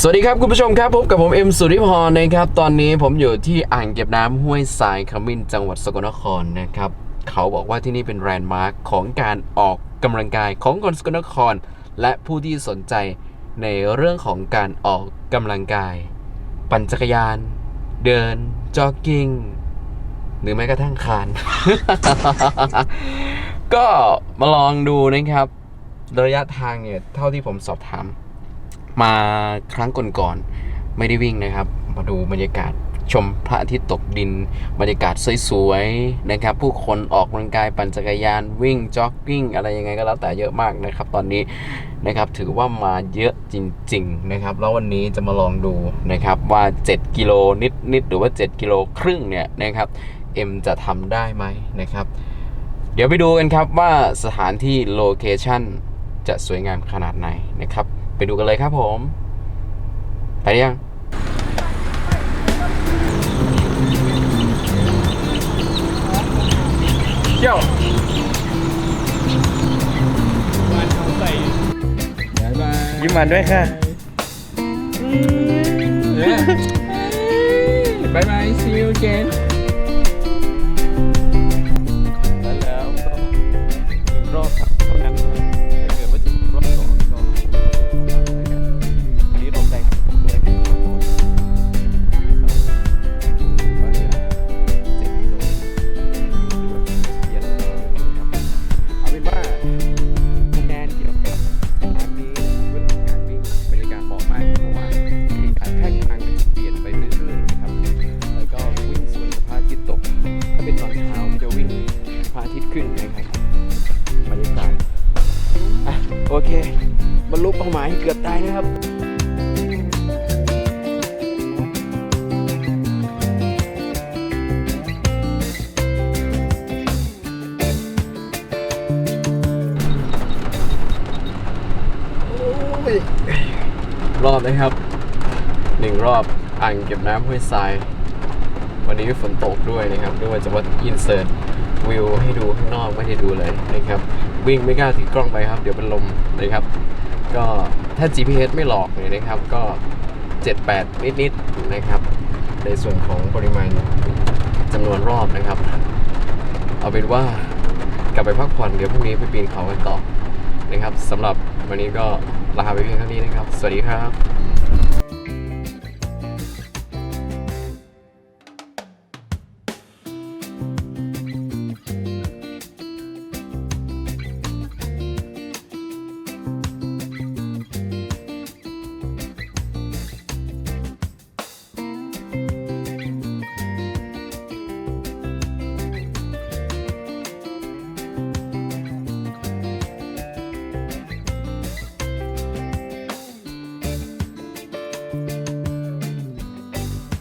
สวัสดีครับคุณผู้ชมครับพบกับผมเอ็มสุริพรนะครับตอนนี้ผมอยู่ที่อ่างเก็บน้ำห้วยทรายขมิ้นจังหวัดสกลนครนะครับเขาบอกว่าที่นี่เป็นแลนด์มาร์คของการออกกำลังกายของคนสกลนคร และผู้ที่สนใจในเรื่องของการออกกำลังกาย ปั่นจักรยาน เดินจ็อกกิ้งหรือแม้กระทั่งคาน ก็มาลองดูนะครับ ระยะทางเนี่ยเท่าที่ผมสอบถาม มาครั้งก่อนๆไม่ได้วิ่งนะครับ มาดูบรรยากาศชมพระอาทิตย์ตกดิน บรรยากาศสวยๆนะครับ ผู้คนออกกำลังกายปั่นจักรยานวิ่งจ็อกกิ้ง อะไรยังไงก็แล้วแต่เยอะมากนะครับ ตอนนี้นะครับถือว่ามาเยอะจริง ๆนะครับ แล้ววันนี้จะมาลองดูนะครับว่า 7 กิโลนิดๆหรือว่า 7 กิโลครึ่งเนี่ยนะครับเอ็มจะทำได้ไหมนะครับ เดี๋ยวไปดูกันครับว่าสถานที่โลเคชั่นจะสวยงามขนาดไหนนะครับ ไปดูกันเลยครับผมไปหรือยังเที่ยวยิ้มหวานด้วยค่ะบายบาย see you again เค บรรลุเป้าหมายเกือบตายนะครับรอบนะครับหนึ่งรอบอ่างเก็บน้ำห้วยทราย วันนี้ฝนตกด้วยนะครับ ด้วยว่าจะว่าอินเสิร์ต วิวให้ดูข้างนอกไม่ได้ดูเลยนะครับ วิ่งไม่กล้าถือกล้องไปครับ เดี๋ยวเป็นลมนะครับ ก็ถ้า GPS ไม่หลอกเนี่ยนะครับ ก็ 78 นิดๆนะครับ ในส่วนของปริมาณจำนวนรอบนะครับ เอาเป็นว่ากลับไปพักผ่อนเดี๋ยวพรุ่งนี้ไปปีนเขากันต่อนะครับสำหรับวันนี้ก็ลาไปเพียงเท่านี้นะครับ สวัสดีครับ